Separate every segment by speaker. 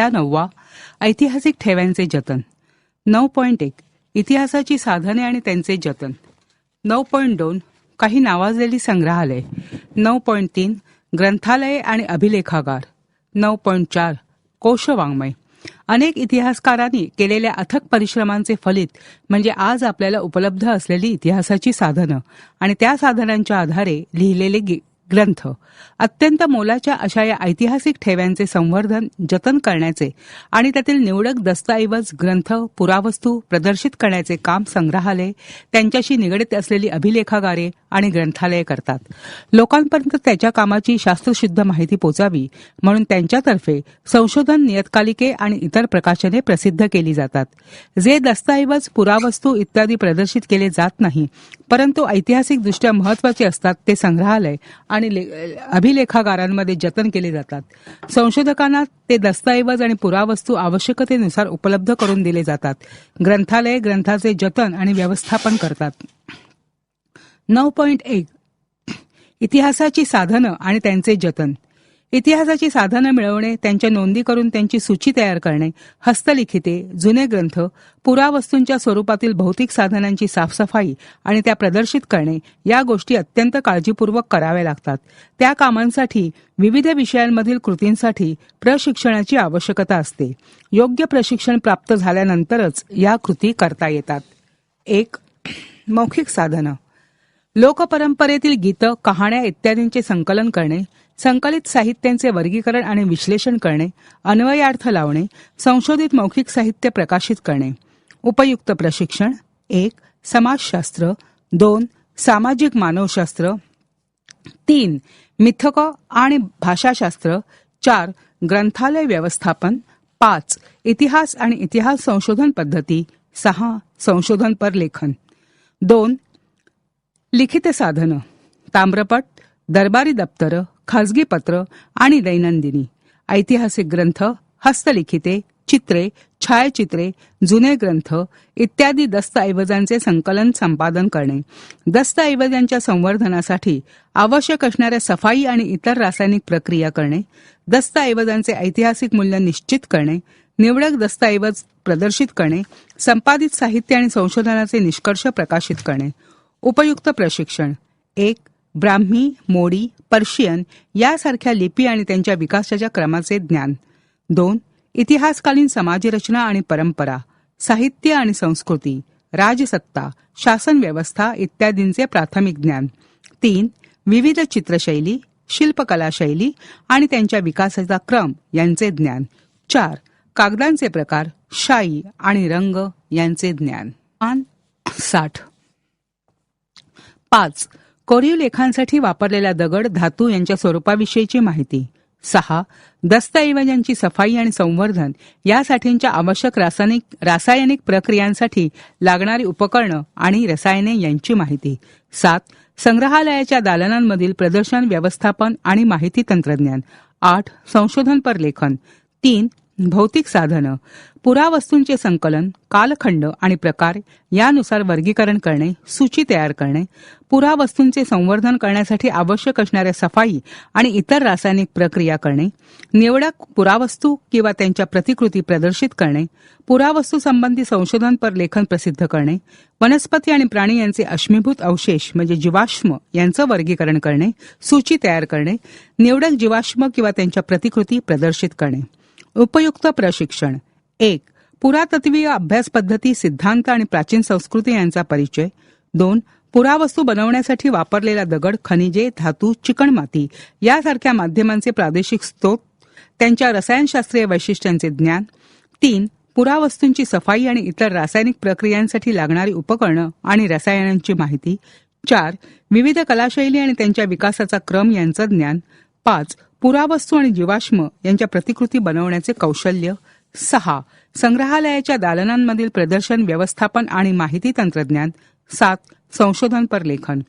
Speaker 1: धडा नववा. ऐतिहासिक ठेव्यांचे जतन. नऊ पॉईंट एक. इतिहासाची साधने आणि त्यांचे जतन. नऊ पॉईंट दोन. काही नावाजलेली संग्रहालय. नऊ पॉईंट तीन. ग्रंथालये आणि अभिलेखागार. नऊ पॉईंट चार. कोशवाङ्मय. अनेक इतिहासकारांनी केलेल्या अथक परिश्रमांचे फलित म्हणजे आज आपल्याला उपलब्ध असलेली इतिहासाची साधनं आणि त्या साधनांच्या आधारे लिहिलेले ग्रंथ. अत्यंत मोलाच्या अशा या ऐतिहासिक ठेव्यांचे संवर्धन जतन करण्याचे आणि त्यातील निवडक दस्तऐवज ग्रंथ पुरावस्तू प्रदर्शित करण्याचे काम संग्रहालय त्यांच्याशी निगडित असलेली अभिलेखागारे आणि ग्रंथालये करतात. लोकांपर्यंत त्याच्या कामाची शास्त्रशुद्ध माहिती पोचावी म्हणून त्यांच्यातर्फे संशोधन नियतकालिके आणि इतर प्रकाशने प्रसिद्ध केली जातात. जे दस्तऐवज पुरावस्तू इत्यादी प्रदर्शित केले जात नाही परंतु ऐतिहासिकदृष्ट्या महत्त्वाचे असतात ते संग्रहालय आणि ले- अभिलेखागारांमध्ये जतन केले जातात. संशोधकांना ते दस्तऐवज आणि पुरावस्तू आवश्यकतेनुसार उपलब्ध करून दिले जातात. ग्रंथालये ग्रंथाचे जतन आणि व्यवस्थापन करतात. नऊ पॉईंट एक. इतिहासाची साधनं आणि त्यांचे जतन. इतिहासाची साधनं मिळवणे त्यांच्या नोंदी करून त्यांची सूची तयार करणे हस्तलिखिते जुने ग्रंथ पुरावस्तूंच्या स्वरूपातील भौतिक साधनांची साफसफाई आणि त्या प्रदर्शित करणे या गोष्टी अत्यंत काळजीपूर्वक कराव्या लागतात. त्या कामांसाठी विविध विषयांमधील कृतींसाठी प्रशिक्षणाची आवश्यकता असते. योग्य प्रशिक्षण प्राप्त झाल्यानंतरच या कृती करता येतात. एक मौखिक साधनं. लोकपरंपरेतील गीतं कहाण्या इत्यादींचे संकलन करणे संकलित साहित्यांचे वर्गीकरण आणि विश्लेषण करणे अन्वयार्थ लावणे संशोधित मौखिक साहित्य प्रकाशित करणे. उपयुक्त प्रशिक्षण एक समाजशास्त्र. दोन सामाजिक मानवशास्त्र. तीन मिथक आणि भाषाशास्त्र. चार ग्रंथालय व्यवस्थापन. पाच इतिहास आणि इतिहास संशोधन पद्धती. सहा संशोधनपर लेखन. दोन लिखित साधनं ताम्रपट दरबारी दप्तरं खाजगी पत्र आणि दैनंदिनी ऐतिहासिक ग्रंथ हस्तलिखिते चित्रे छायाचित्रे जुने ग्रंथ इत्यादी दस्तऐवजांचे संकलन संपादन करणे. दस्तऐवजांच्या संवर्धनासाठी आवश्यक असणाऱ्या सफाई आणि इतर रासायनिक प्रक्रिया करणे. दस्तऐवजांचे ऐतिहासिक मूल्य निश्चित करणे. निवडक दस्तऐवज प्रदर्शित करणे. संपादित साहित्य आणि संशोधनाचे निष्कर्ष प्रकाशित करणे. उपयुक्त प्रशिक्षण. एक ब्राह्मी मोडी पर्शियन यासारख्या लिपी आणि त्यांच्या विकासाच्या क्रमाचे ज्ञान. दोन इतिहासकालीन समाजरचना आणि परंपरा साहित्य आणि संस्कृती राजसत्ता शासन व्यवस्था इत्यादींचे प्राथमिक ज्ञान. तीन विविध चित्रशैली शिल्पकला शैली आणि त्यांच्या विकासाचा क्रम यांचे ज्ञान. चार कागदांचे प्रकार शाई आणि रंग यांचे ज्ञान. पान साठ. पाच. कोरीव लेखांसाठी वापरलेला दगड धातू यांच्या स्वरूपाविषयीची माहिती. सहा. दस्तऐवजांची सफाई आणि संवर्धन यासाठींच्या आवश्यक रासायनिक रासायनिक प्रक्रियांसाठी लागणारी उपकरणं आणि रसायने यांची माहिती. सात. संग्रहालयाच्या दालनांमधील प्रदर्शन व्यवस्थापन आणि माहिती तंत्रज्ञान. आठ. संशोधनपर लेखन. तीन. भौतिक साधनं पुरावस्तूंचे संकलन कालखंड आणि प्रकार यानुसार वर्गीकरण करणे सूची तयार करणे पुरावस्तूंचे संवर्धन करण्यासाठी आवश्यक असणाऱ्या सफाई आणि इतर रासायनिक प्रक्रिया करणे निवडक पुरावस्तू किंवा त्यांच्या प्रतिकृती प्रदर्शित करणे पुरावस्तू संबंधी संशोधनपर लेखन प्रसिद्ध करणे वनस्पती आणि प्राणी यांचे अश्मीभूत अवशेष म्हणजे जीवाश्म यांचं वर्गीकरण करणे सूची तयार करणे निवडक जीवाश्म किंवा त्यांच्या प्रतिकृती प्रदर्शित करणे. उपयुक्त प्रशिक्षण. एक पुरातत्वीय अभ्यास पद्धती सिद्धांत आणि प्राचीन संस्कृती यांचा परिचय. दोन पुरावस्तू बनवण्यासाठी वापरलेला दगड खनिजे धातू चिकणमाती यासारख्या माध्यमांचे प्रादेशिक स्त्रोत त्यांच्या रसायनशास्त्रीय वैशिष्ट्यांचे ज्ञान. तीन पुरावस्तूंची सफाई आणि इतर रासायनिक प्रक्रियांसाठी लागणारी उपकरणं आणि रसायनांची माहिती. चार विविध कलाशैली आणि त्यांच्या विकासाचा क्रम यांचं ज्ञान. पाच पुरावस्तू आणि जीवाश्म यांच्या प्रतिकृती बनवण्याचे कौशल्य. सहा. संग्रहालयाच्या दालनांमधील प्रदर्शन व्यवस्थापन आणि माहिती तंत्रज्ञान. सात. संशोधनपर लेखन.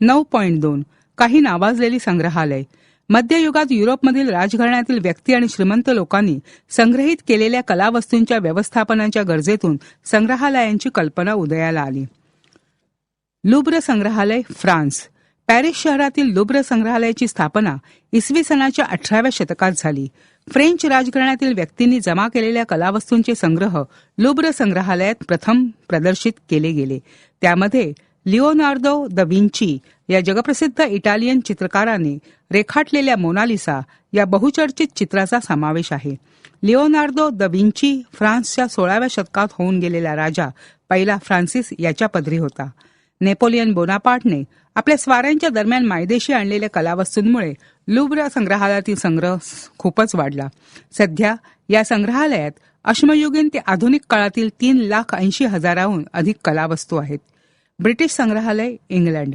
Speaker 1: नऊ पॉईंट दोन. काही नावाजलेली संग्रहालय. मध्ययुगात युरोपमधील राजघराण्यातील व्यक्ती आणि श्रीमंत लोकांनी संग्रहित केलेल्या कलावस्तूंच्या व्यवस्थापनाच्या गरजेतून संग्रहालयांची कल्पना उदयाला आली. लुब्र संग्रहालय फ्रान्स. पॅरिस शहरातील लुब्र संग्रहालयाची स्थापना इसवी सनाच्या अठराव्या शतकात झाली. फ्रेंच राजघराण्यातील व्यक्तींनी जमा केलेल्या कलावस्तूंचे संग्रह लुब्र संग्रहालयात प्रथम प्रदर्शित केले गेले. त्यामध्ये लिओनार्दो द विंची या जगप्रसिद्ध इटालियन चित्रकाराने रेखाटलेल्या मोनालिसा या बहुचर्चित चित्राचा समावेश आहे. लिओनार्दो द विंची फ्रान्सच्या सोळाव्या शतकात होऊन गेलेला राजा पहिला फ्रान्सिस याच्या पदरी होता. नेपोलियन बोनापार्टने आपल्या स्वाऱ्यांच्या दरम्यान मायदेशी आणलेल्या कलावस्तूंमुळे लुब्र संग्रहालयातील संग्रह खूपच वाढला. सध्या या संग्रहालयात अश्मयुगीन ते आधुनिक काळातील तीन लाख ऐंशी हजाराहून अधिक कलावस्तू आहेत. ब्रिटिश संग्रहालय इंग्लंड.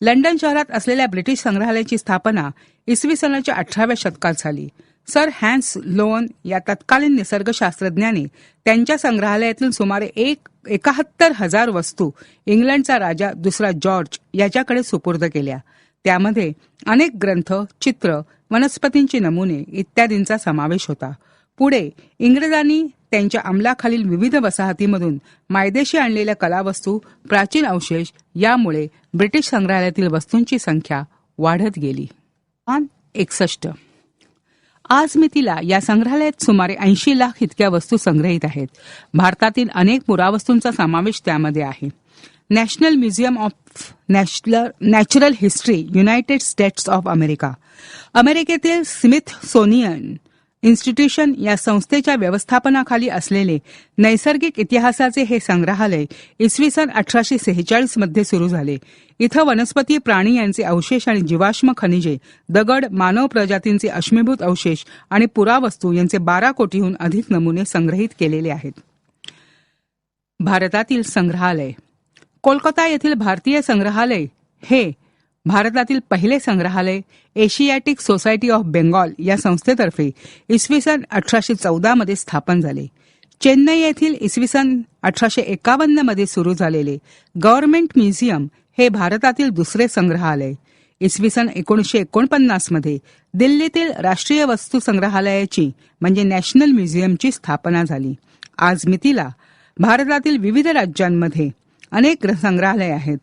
Speaker 1: लंडन शहरात असलेल्या ब्रिटिश संग्रहालयाची स्थापना इसवी सनाच्या अठराव्या शतकात झाली. सर हॅन्स लोअन या तत्कालीन निसर्गशास्त्रज्ञाने त्यांच्या संग्रहालयातील सुमारे एक एकाहत्तर हजार वस्तू इंग्लंडचा राजा दुसरा जॉर्ज याच्याकडे सुपूर्द केल्या. त्यामध्ये अनेक ग्रंथ चित्र वनस्पतींचे नमुने इत्यादींचा समावेश होता. पुढे इंग्रजांनी त्यांच्या अंमलाखालील विविध वसाहतीमधून मायदेशी आणलेल्या कलावस्तू प्राचीन अवशेष यामुळे ब्रिटिश संग्रहालयातील वस्तूंची संख्या वाढत गेली. एकसष्ट आज मितीला या संग्रहालयात सुमारे ऐंशी लाख इतक्या वस्तू संग्रहित आहेत. भारतातील अनेक पुरावस्तूंचा समावेश त्यामध्ये आहे. National museum of national natural history United States of America. अमेरिकेतील स्मिथ सोनियन इन्स्टिट्यूशन या संस्थेच्या व्यवस्थापनाखाली असलेले नैसर्गिक इतिहासाचे हे संग्रहालय इसवी सन अठराशे सेहेचाळीसमध्ये सुरू झाले. इथं वनस्पती प्राणी यांचे अवशेष आणि जीवाश्म खनिजे दगड मानव प्रजातींचे अश्मीभूत अवशेष आणि पुरावस्तू यांचे बारा कोटीहून अधिक नमुने संग्रहित केलेले आहेत. भारतातील संग्रहालय. कोलकाता येथील भारतीय संग्रहालय हे भारतातील पहिले संग्रहालय एशियाटिक सोसायटी ऑफ बेंगॉल या संस्थेतर्फे इसवी सन अठराशे चौदा मध्ये स्थापन झाले. चेन्नई येथील इसवी सन अठराशे एकावन्नमध्ये सुरू झालेले गव्हर्नमेंट म्युझियम हे भारतातील दुसरे संग्रहालय. इसवी सन एकोणीसशे एकोणपन्नासमध्ये दिल्लीतील राष्ट्रीय वस्तू संग्रहालयाची म्हणजे नॅशनल म्युझियमची स्थापना झाली. आज मितीला भारतातील विविध राज्यांमध्ये अनेक संग्रहालय आहेत.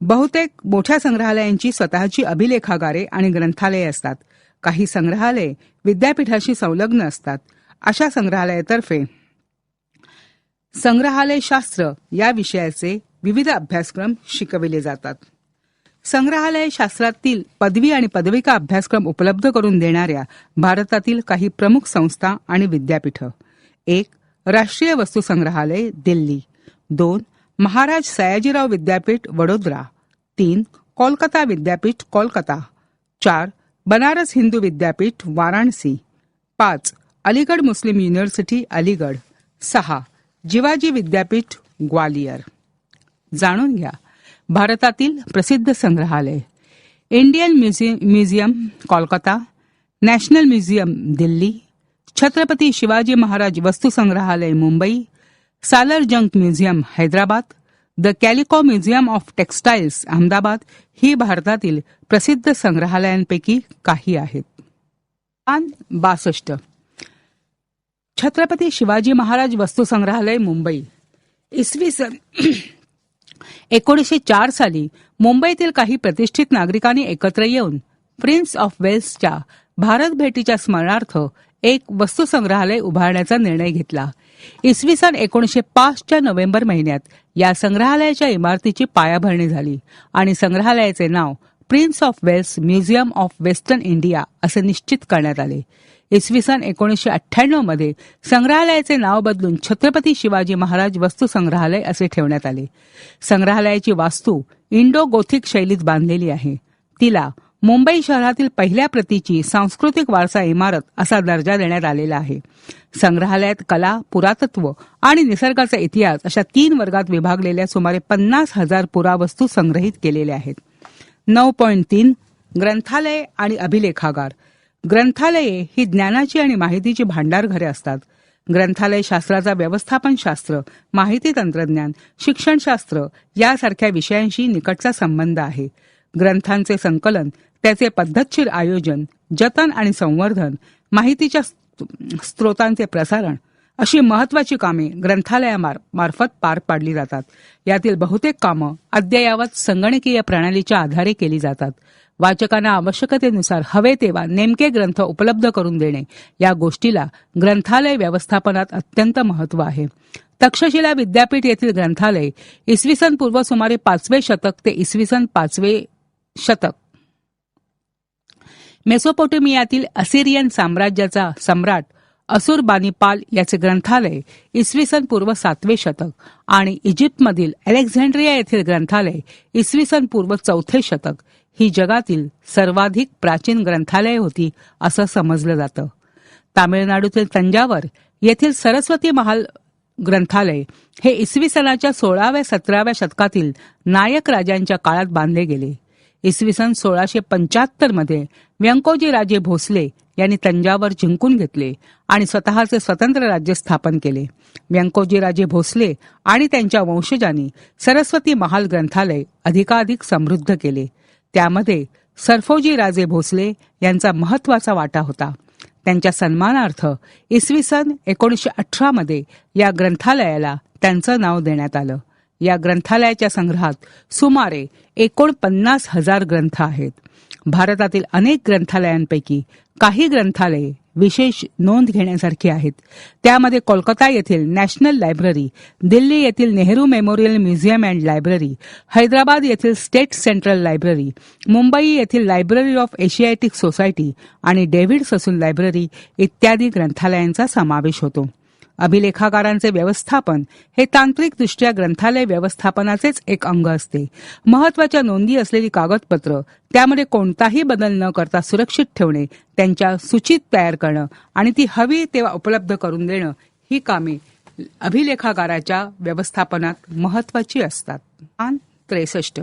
Speaker 1: बहुतेक मोठ्या संग्रहालयांची स्वतःची अभिलेखागारे आणि ग्रंथालये असतात. काही संग्रहालय विद्यापीठाशी संलग्न असतात. अशा संग्रहालयातर्फे संग्रहालय शास्त्र या विषयाचे विविध अभ्यासक्रम शिकविले जातात. संग्रहालय शास्त्रातील पदवी आणि पदविका अभ्यासक्रम उपलब्ध करून देणाऱ्या भारतातील काही प्रमुख संस्था आणि विद्यापीठ. एक राष्ट्रीय वस्तू संग्रहालय दिल्ली. दोन महाराज सयाजीराव विद्यापीठ वडोदरा. तीन कोलकाता विद्यापीठ कोलकाता. चार बनारस हिंदू विद्यापीठ वाराणसी. पाच अलीगड मुस्लिम युनिव्हर्सिटी अलीगड सहा जिवाजी विद्यापीठ ग्वालियर. जाणून घ्या. भारतातील प्रसिद्ध संग्रहालय. Indian museum museum Kolkata. National museum Delhi. Chhatrapati Shivaji Maharaj वस्तू संग्रहालय Mumbai. Salar Jung museum Hyderabad the calico museum of textiles Ahmedabad ही भारतातील प्रसिद्ध संग्रहालयांपैकी काही आहेत. बासष्ट. छत्रपती शिवाजी महाराज वस्तू संग्रहालय मुंबई. इसवी सन एकोणीसशे चार साली मुंबईतील काही प्रतिष्ठित नागरिकांनी एकत्र येऊन प्रिन्स ऑफ वेल्सच्या भारत भेटीच्या स्मरणार्थ एक वस्तू संग्रहालय उभारण्याचा निर्णय घेतला. इसवी सन एकोणीसशे पाचच्या नोव्हेंबर महिन्यात या संग्रहालयाच्या इमारतीची पायाभरणी झाली आणि संग्रहालयाचे नाव prince of Wales museum of western India असे निश्चित करण्यात आले. इसवी सन एकोणीसशे अठ्ठ्याण्णवमध्ये संग्रहालयाचे नाव बदलून छत्रपती शिवाजी महाराज वस्तू संग्रहालय असे ठेवण्यात आले. संग्रहालयाची वास्तू इंडो गोथिक शैलीत बांधलेली आहे. तिला मुंबई शहरातील पहिल्या प्रतीची सांस्कृतिक वारसा इमारत असा दर्जा देण्यात आलेला आहे. संग्रहालयात कला पुरातत्व आणि निसर्गाचा इतिहास अशा तीन वर्गात विभागलेल्या सुमारे पन्नास हजार पुरावस्तू संग्रहित केलेल्या आहेत. नऊ पॉईंट तीन ग्रंथालये आणि अभिलेखागार. ग्रंथालये ही ज्ञानाची आणि माहितीची भांडारघरे असतात. ग्रंथालय शास्त्राचा व्यवस्थापन शास्त्र माहिती तंत्रज्ञान शिक्षणशास्त्र यासारख्या विषयांशी निकटचा संबंध आहे. ग्रंथांचे संकलन त्याचे पद्धतशीर आयोजन जतन आणि संवर्धन माहितीच्या स्त्रोतांचे प्रसारण अशी महत्वाची कामे ग्रंथालयामार्फत पार पाडली जातात. यातील बहुतेक कामं अद्ययावत संगणकीय प्रणालीच्या आधारे केली जातात. वाचकांना आवश्यकतेनुसार हवे तेव्हा नेमके ग्रंथ उपलब्ध करून देणे या गोष्टीला ग्रंथालय व्यवस्थापनात अत्यंत महत्त्व आहे. तक्षशिला विद्यापीठ येथील ग्रंथालय इसवी सन पूर्व सुमारे पाचवे शतक ते इसवी सन पाचवे शतक मेसोपोटेमियातील असिरियन साम्राज्याचा सम्राट असुरबानिपाल याचे ग्रंथालय इसवी सन पूर्व सातवे शतक आणि इजिप्तमधील अलेक्झांड्रिया येथील ग्रंथालय इसवी सन पूर्व चौथे शतक ही जगातील सर्वाधिक प्राचीन ग्रंथालय होती असं समजलं जातं. तामिळनाडूतील तंजावर येथील सरस्वती महाल ग्रंथालय हे इसवी सनाच्या सोळाव्या सतराव्या शतकातील नायक राजांच्या काळात बांधले गेले. इसवी सन सोळाशे पंच्याहत्तरमध्ये व्यंकोजी राजे भोसले यांनी तंजावर जिंकून घेतले आणि स्वतःचे स्वतंत्र राज्य स्थापन केले. व्यंकोजी राजे भोसले आणि त्यांच्या वंशजांनी सरस्वती महाल ग्रंथालय अधिकाधिक समृद्ध केले. त्यामध्ये सरफोजी राजे भोसले यांचा महत्त्वाचा वाटा होता. त्यांच्या सन्मानार्थ इसवी सन एकोणीसशे अठरा मध्ये या ग्रंथालयाला त्यांचं नाव देण्यात आलं. या ग्रंथालयाच्या संग्रहात सुमारे एकोणपन्नास हजार ग्रंथ आहेत. भारतातील अनेक ग्रंथालयांपैकी काही ग्रंथालये विशेष नोंद घेण्यासारखी आहेत. त्यामध्ये कोलकाता येथील नॅशनल लायब्ररी दिल्ली येथील Nehru memorial museum and library Hyderabad येथील स्टेट सेंट्रल लायब्ररी मुंबई येथील लायब्ररी ऑफ एशियाटिक सोसायटी आणि डेव्हिड ससून लायब्ररी इत्यादी ग्रंथालयांचा समावेश होतो. अभिलेखागारांचे व्यवस्थापन हे तांत्रिकदृष्ट्या ग्रंथालय व्यवस्थापनाचेच एक अंग असते. महत्त्वाच्या नोंदी असलेली कागदपत्र त्यामध्ये कोणताही बदल न करता सुरक्षित ठेवणे त्यांच्या सूचित तयार करणं आणि ती हवी तेव्हा उपलब्ध करून देणं ही कामे अभिलेखागाराच्या व्यवस्थापनात महत्वाची असतात. त्रेसष्ट.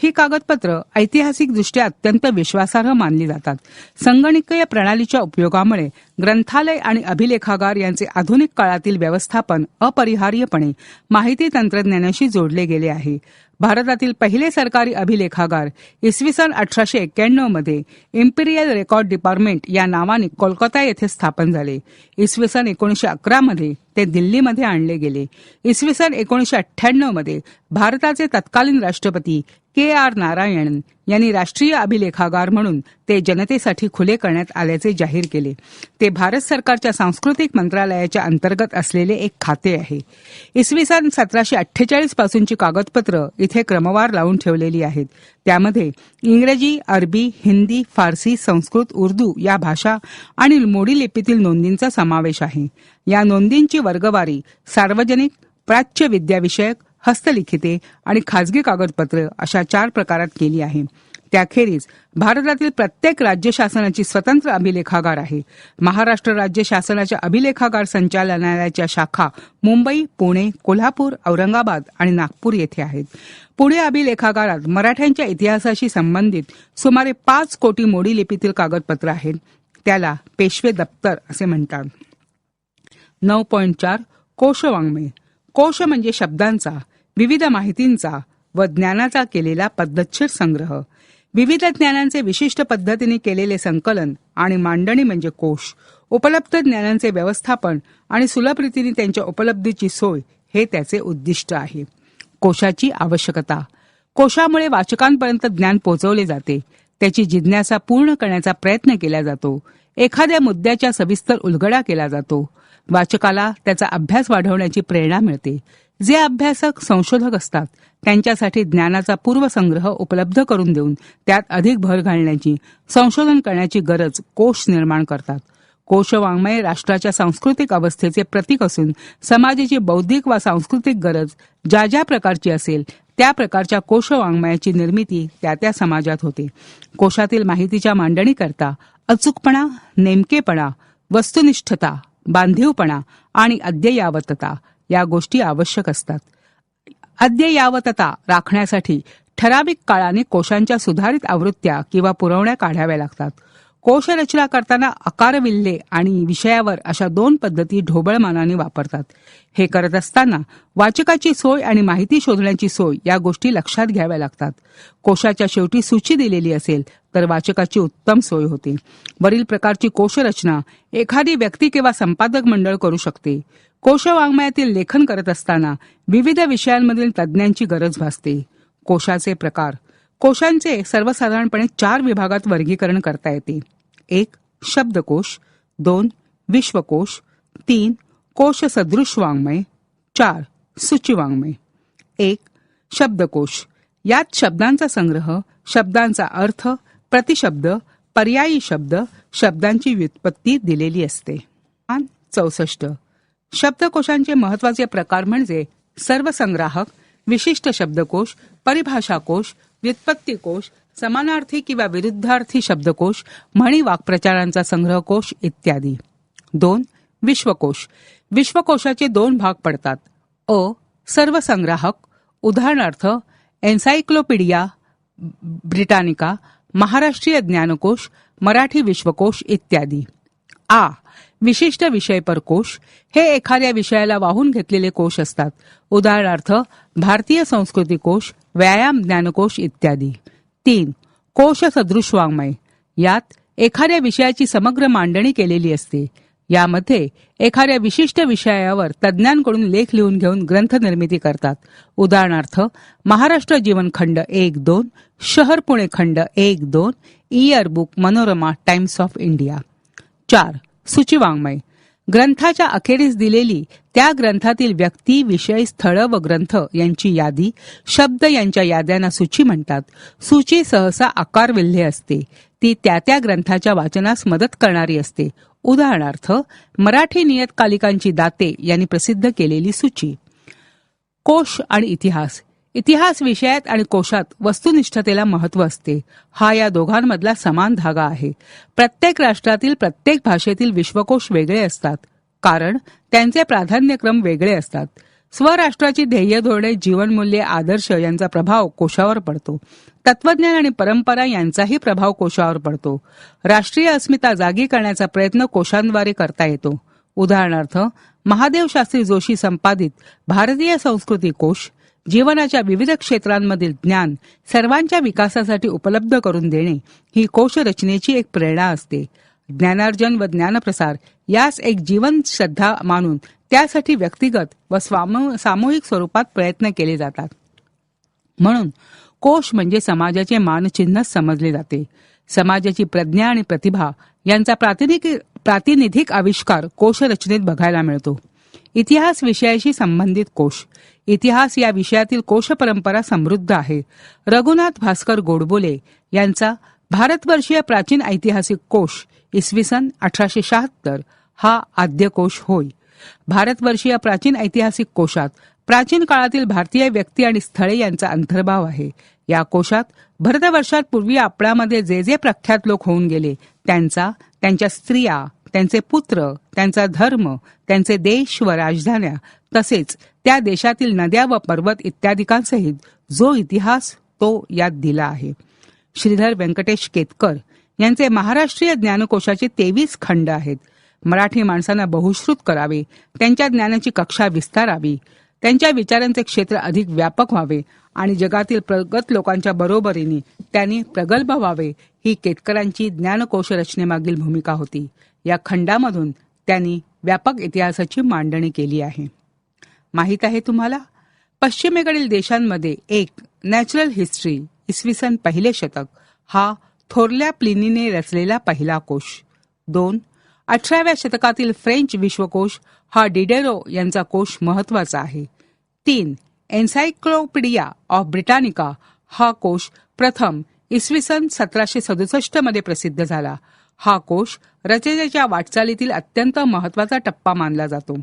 Speaker 1: ही कागदपत्र ऐतिहासिकदृष्ट्या अत्यंत विश्वासार्ह मानली जातात. संगणकीय प्रणालीच्या उपयोगामुळे ग्रंथालय आणि अभिलेखागार यांचे आधुनिक काळातील व्यवस्थापन अपरिहार्यपणे माहिती तंत्रज्ञानाशी जोडले गेले आहे. भारतातील पहिले सरकारी अभिलेखागार इसवी सन अठराशे एक्क्याण्णवमध्ये इम्पिरियल रेकॉर्ड डिपार्टमेंट या नावाने कोलकाता येथे स्थापन झाले. इसवी सन एकोणीशे अकरा मध्ये ते दिल्लीमध्ये आणले गेले. इसवी सन एकोणीशे अठ्ठ्याण्णवमध्ये भारताचे तत्कालीन राष्ट्रपती के आर नारायण यांनी राष्ट्रीय अभिलेखागार म्हणून ते जनतेसाठी खुले करण्यात आल्याचे जाहीर केले. ते भारत सरकारच्या सांस्कृतिक मंत्रालयाच्या अंतर्गत असलेले एक खाते आहे. इसवी सन सतराशे अठ्ठेचाळीस पासूनची कागदपत्र इथे क्रमवार लावून ठेवलेली आहेत. त्यामध्ये इंग्रजी अरबी हिंदी फारसी संस्कृत उर्दू या भाषा आणि मोडी लिपीतील नोंदींचा समावेश आहे. या नोंदींची वर्गवारी सार्वजनिक प्राच्य विद्याविषयक हस्तलिखिते आणि खाजगी कागदपत्र अशा चार प्रकारात केली आहे. त्याखेरीज भारतातील प्रत्येक राज्य शासनाची स्वतंत्र अभिलेखागार आहे. महाराष्ट्र राज्य शासनाच्या अभिलेखागार संचालनालयाच्या शाखा मुंबई पुणे कोल्हापूर औरंगाबाद आणि नागपूर येथे आहेत. पुणे अभिलेखागारात मराठ्यांच्या इतिहासाशी संबंधित सुमारे पाच कोटी मोडी लिपीतील कागदपत्र आहेत. त्याला पेशवे दप्तर असे म्हणतात. नऊ पॉईंट चार कोशवाङ्मय. कोश म्हणजे शब्दांचा. विविध माहितींचा व ज्ञानाचा केलेला पद्धतशीर संग्रह. विविध ज्ञानांचे विशिष्ट पद्धतीने केलेले संकलन आणि मांडणी म्हणजे कोश. उपलब्ध ज्ञानांचे व्यवस्थापन आणि सुलभ रीतीने त्यांच्या उपलब्धीची सोय हे त्याचे उद्दिष्ट आहे. कोशाची आवश्यकता. कोशामुळे वाचकांपर्यंत ज्ञान पोहोचवले जाते. त्याची जिज्ञासा पूर्ण करण्याचा प्रयत्न केला जातो. एखाद्या मुद्द्याच्या सविस्तर उलगडा केला जातो. वाचकाला त्याचा अभ्यास वाढवण्याची प्रेरणा मिळते. जे अभ्यासक संशोधक असतात त्यांच्यासाठी ज्ञानाचा पूर्वसंग्रह उपलब्ध करून देऊन त्यात अधिक भर घालण्याची संशोधन करण्याची गरज कोश निर्माण करतात. कोशवाङ्मय राष्ट्राच्या सांस्कृतिक अवस्थेचे प्रतीक असून समाजाची बौद्धिक वा सांस्कृतिक गरज ज्या ज्या प्रकारची असेल त्या प्रकारच्या कोशवाङ्मयाची निर्मिती त्या त्या समाजात होते. कोशातील माहितीच्या मांडणीकरता अचूकपणा नेमकेपणा वस्तुनिष्ठता बांधीवपणा आणि अद्ययावतता या गोष्टी आवश्यक असतात. अद्ययावतता राखण्यासाठी ठराविक काळाने कोशांच्या सुधारित आवृत्त्या किंवा पुरवण्या काढाव्या लागतात. कोशरचना करताना आकारविल्हे आणि विषयावर अशा दोन पद्धती ढोबळमानाने वापरतात. हे करत असताना वाचकाची सोय आणि माहिती शोधण्याची सोय या गोष्टी लक्षात घ्याव्या लागतात. कोशाच्या शेवटी सूची दिलेली असेल तर वाचकाची उत्तम सोय होते. वरील प्रकारची कोशरचना एखादी व्यक्ती किंवा संपादक मंडळ करू शकते. कोशवाङ्मयातील लेखन करत असताना विविध विषयांमधील तज्ज्ञांची गरज भासते. कोशाचे प्रकार. कोशांचे सर्वसाधारणपणे चार विभागात वर्गीकरण करता येते. एक शब्दकोश. दोन विश्वकोश. तीन कोश सदृश वाङ्मय चार सूचिवाङ्मय. एक शब्दकोश. यात शब्दांचा संग्रह शब्दांचा अर्थ प्रतिशब्द पर्यायी शब्द शब्दांची व्युत्पत्ती दिलेली असते. चौसष्ट. शब्दकोशांचे महत्त्वाचे प्रकार म्हणजे सर्वसंग्राहक विशिष्ट शब्दकोश परिभाषाकोश व्युत्पत्तीकोश समानार्थी किंवा विरुद्धार्थी शब्दकोश म्हणी वाक्प्रचारांचा संग्रहकोश इत्यादी. दोन विश्वकोश. विश्वकोशाचे दोन भाग पडतात. अ सर्वसंग्राहक उदाहरणार्थ एन्सायक्लोपीडिया ब्रिटानिका महाराष्ट्रीय ज्ञानकोश मराठी विश्वकोश इत्यादी. आ विशिष्ट विषयपर कोश हे एखाद्या विषयाला वाहून घेतलेले कोश असतात. उदाहरणार्थ भारतीय संस्कृती कोश व्यायाम ज्ञानकोश इत्यादी. तीन कोश सदृश वाङ्मय यात एखाद्या विषयाची समग्र मांडणी केलेली असते. यामध्ये एखाद्या विशिष्ट विषयावर तज्ज्ञांकडून लेख लिहून घेऊन ग्रंथ निर्मिती करतात. उदाहरणार्थ महाराष्ट्र जीवनखंड एक दोन शहर पुणे खंड एक दोन year book Manorama times of India. चार सूचिवाङ्मय. ग्रंथाच्या अखेरीस दिलेली त्या ग्रंथातील व्यक्ती विषय स्थळ व ग्रंथ यांची यादी शब्द यांच्या याद्यांना सूची म्हणतात. सूची सहसा आकारविल्हे असते. ती त्या त्या ग्रंथाच्या वाचनास मदत करणारी असते. उदाहरणार्थ मराठी नियतकालिकांची दाते यांनी प्रसिद्ध केलेली सूची. कोश आणि इतिहास इतिहास विषयात आणि कोशात वस्तुनिष्ठतेला महत्त्व असते. हा या दोघांमधला समान धागा आहे. प्रत्येक राष्ट्रातील प्रत्येक भाषेतील विश्वकोश वेगळे असतात. कारण त्यांचे प्राधान्यक्रम वेगळे असतात. स्वराष्ट्राची ध्येय धोरणे जीवनमूल्ये आदर्श यांचा प्रभाव कोशावर पडतो. तत्वज्ञान आणि परंपरा यांचाही प्रभाव कोशावर पडतो. राष्ट्रीय अस्मिता जागी करण्याचा प्रयत्न कोशांद्वारे करता येतो. उदाहरणार्थ महादेव शास्त्री जोशी संपादित भारतीय संस्कृती कोश जीवनाच्या विविध क्षेत्रांमधील ज्ञान सर्वांच्या विकासासाठी उपलब्ध करून देणे ही कोश रचनेची एक प्रेरणा असते. ज्ञानार्जन व ज्ञानप्रसार यास एक जीवन श्रद्धा मानून त्यासाठी व्यक्तिगत व सामूहिक स्वरूपात प्रयत्न केले जातात. म्हणून कोश म्हणजे समाजाचे मानचिन्ह समजले जाते. समाजाची प्रज्ञा आणि प्रतिभा यांचा प्रातिनिधिक प्रातिनिधिक आविष्कार कोश रचनेत बघायला मिळतो. इतिहास विषयाशी संबंधित कोश. इतिहास या विषयातील कोश परंपरा समृद्ध आहे. रघुनाथ भास्कर गोडबोले यांचा भारतवर्षीय प्राचीन ऐतिहासिक कोश इसवी सन अठराशे शहात्तर हा आद्य कोश होय. भारतवर्षीय प्राचीन ऐतिहासिक कोशात प्राचीन काळातील भारतीय व्यक्ती आणि स्थळे यांचा अंतर्भाव आहे. या कोशात भरतवर्षात पूर्वी आपल्यामध्ये जे जे प्रख्यात लोक होऊन गेले त्यांचा त्यांच्या स्त्रिया त्यांचे पुत्र त्यांचा धर्म त्यांचे देश व राजधान्या तसेच त्या देशातील नद्या व पर्वत इत्यादिकांसहित जो इतिहास तो यात दिला आहे. श्रीधर व्यंकटेश केतकर यांचे महाराष्ट्रीय ज्ञानकोशाचे तेवीस खंड आहेत. मराठी माणसांना बहुश्रुत करावे त्यांच्या ज्ञानाची कक्षा विस्तारावी त्यांच्या विचारांचे क्षेत्र अधिक व्यापक व्हावे आणि जगातील प्रगत लोकांच्या बरोबरीने त्यांनी प्रगल्भ व्हावे ही केतकरांची ज्ञानकोश रचनेमागील भूमिका होती. या खंडामधून त्यांनी व्यापक इतिहासाची मांडणी केली आहे. माहीत आहे तुम्हाला? पश्चिमेकडील देशांमध्ये एक नॅचरल हिस्ट्री इसवी सन पहिले शतक हा थोरल्या प्लिनीने रचलेला पहिला कोश. दोन अठराव्या शतकातील फ्रेंच विश्वकोश हा डिडेरो यांचा कोश महत्त्वाचा आहे. तीन एन्सायक्लोपीडिया ऑफ ब्रिटानिका हा कोश प्रथम इसवी सन सतराशे सदुसष्टमध्ये प्रसिद्ध झाला. हा कोश रचनेच्या वाटचालीतील अत्यंत महत्त्वाचा टप्पा मानला जातो.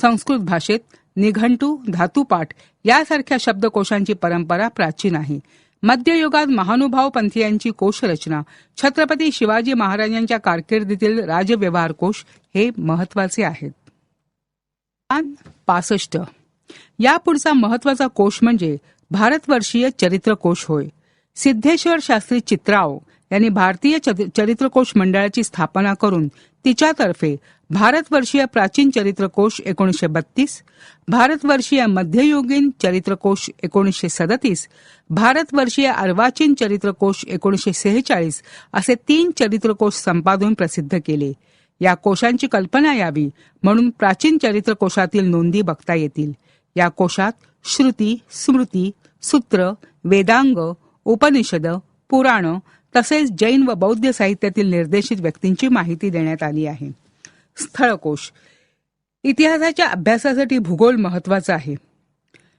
Speaker 1: संस्कृत भाषेत निघंटू धातुपाठ यासारख्या शब्दकोशांची परंपरा प्राचीन आहे. मध्ययुगात महानुभाव पंथीयांची कोशरचना छत्रपती शिवाजी महाराजांच्या कारकिर्दीतील राजव्यवहार कोश हे महत्त्वाचे आहेत. पान पासष्ट. यापुढचा महत्त्वाचा कोश म्हणजे भारतवर्षीय चरित्र कोश होय. सिद्धेश्वर शास्त्री चित्राव यांनी भारतीय चरित्रकोश मंडळाची स्थापना करून तिच्यातर्फे भारतवर्षीय प्राचीन चरित्रकोश एकोणीसशे बत्तीस भारतवर्षीय मध्ययुगीन चरित्रकोश एकोणीसशे सदतीस भारतवर्षीय अर्वाचीन चरित्रकोश एकोणीसशे सेहेचाळीस असे तीन चरित्रकोश संपादून प्रसिद्ध केले. या कोशांची कल्पना यावी म्हणून प्राचीन चरित्रकोशातील नोंदी बघता येतील. या कोशात श्रुती स्मृती सूत्र वेदांग उपनिषद पुराण तसेच जैन व बौद्ध साहित्यातील निर्देशित व्यक्तींची माहिती देण्यात आली आहे. स्थळकोश. इतिहासाच्या अभ्यासासाठी भूगोल महत्त्वाचा आहे.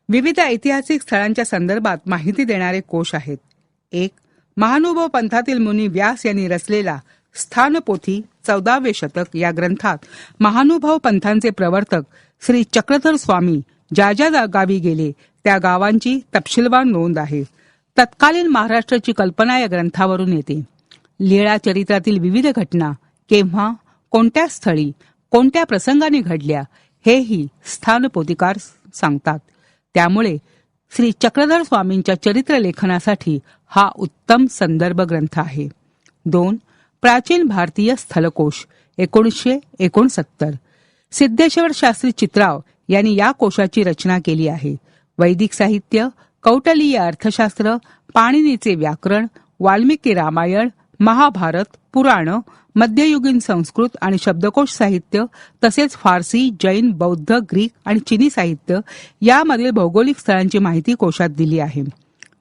Speaker 1: विविध ऐतिहासिक स्थळांच्या संदर्भात माहिती देणारे कोश आहेत. एक महानुभव पंथातील मुनी व्यास यांनी रचलेला स्थानपोथी चौदावे शतक या ग्रंथात महानुभाव पंथांचे प्रवर्तक श्री चक्रधर स्वामी ज्या ज्या जा- गावी गेले त्या गावांची तपशीलवार नोंद आहे. तत्कालीन महाराष्ट्राची कल्पना या ग्रंथावरून येते. लीळा चरित्रातील विविध घटना केव्हा कोणत्या स्थळी कोणत्या प्रसंगाने घडल्या हेही स्थानपोतिकार सांगतात. त्यामुळे श्री चक्रधर स्वामींच्या चरित्र लेखनासाठी हा उत्तम संदर्भ ग्रंथ आहे. दोन प्राचीन भारतीय स्थलकोश एकोणीसशे एकोणसत्तर. सिद्धेश्वर शास्त्री चित्राव यांनी या कोशाची रचना केली आहे. वैदिक साहित्य कौटलीय अर्थशास्त्र पाणिनीचे व्याकरण वाल्मिकी रामायण महाभारत पुराण मध्ययुगीन संस्कृत आणि शब्दकोश साहित्य तसेच फारसी जैन बौद्ध ग्रीक आणि चिनी साहित्य यामधील भौगोलिक स्थळांची माहिती कोशात दिली आहे.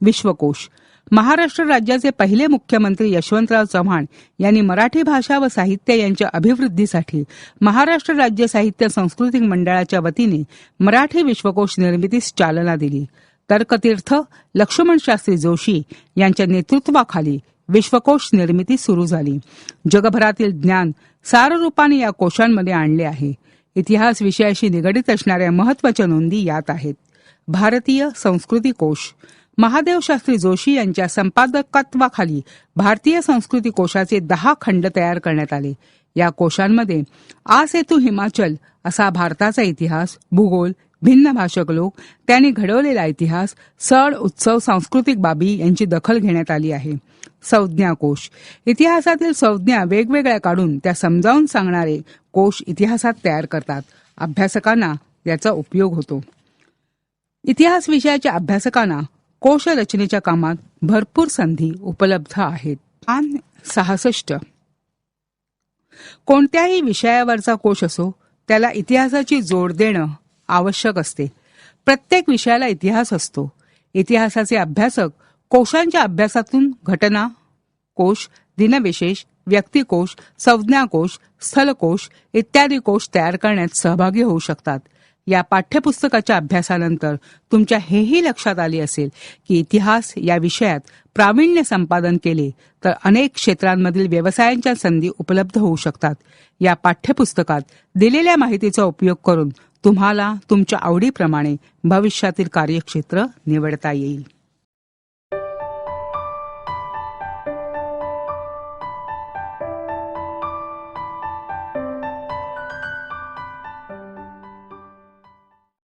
Speaker 1: विश्वकोश. महाराष्ट्र राज्याचे पहिले मुख्यमंत्री यशवंतराव चव्हाण यांनी मराठी भाषा व साहित्य यांच्या अभिवृद्धीसाठी महाराष्ट्र राज्य साहित्य सांस्कृतिक मंडळाच्या वतीने मराठी विश्वकोश निर्मितीस चालना दिली. तर्कतीर्थ लक्ष्मण शास्त्री जोशी यांच्या नेतृत्वाखाली विश्वकोश निर्मिती सुरू झाली. जगभरातील ज्ञान साररूपाने या कोशांमध्ये आणले आहे. इतिहास विषयाशी निगडित असणाऱ्या महत्त्वाच्या नोंदी यात आहेत. भारतीय संस्कृती कोश. महादेव शास्त्री जोशी यांच्या संपादकत्वाखाली भारतीय संस्कृती कोशाचे दहा खंड तयार करण्यात आले. या कोशांमध्ये आ सेतू हिमाचल असा भारताचा इतिहास भूगोल भिन्न भाषक लोक त्यांनी घडवलेला इतिहास सण उत्सव सांस्कृतिक बाबी यांची दखल घेण्यात आली आहे. संज्ञा कोश. इतिहासातील संज्ञा वेगवेगळ्या काढून त्या समजावून सांगणारे कोश इतिहासात तयार करतात. अभ्यासकांना याचा उपयोग होतो. इतिहास विषयाच्या अभ्यासकांना कोश रचनेच्या कामात भरपूर संधी उपलब्ध आहेत. सहासष्ट. कोणत्याही विषयावरचा कोश असो त्याला इतिहासाची जोड देणं आवश्यक असते. प्रत्येक विषयाला इतिहास असतो. इतिहासाचे अभ्यासक कोशांच्या अभ्यासातून घटना कोश दिनविशेष व्यक्तिकोश संज्ञाकोश स्थलकोश इत्यादी कोश तयार करण्यात सहभागी होऊ शकतात. या पाठ्यपुस्तकाच्या अभ्यासानंतर तुमच्या हेही लक्षात आले असेल की इतिहास या विषयात प्रावीण्य संपादन केले तर अनेक क्षेत्रांमधील व्यवसायांच्या संधी उपलब्ध होऊ शकतात. या पाठ्यपुस्तकात दिलेल्या माहितीचा उपयोग करून तुम्हाला तुमच्या आवडीप्रमाणे भविष्यातील कार्यक्षेत्र निवडता येईल.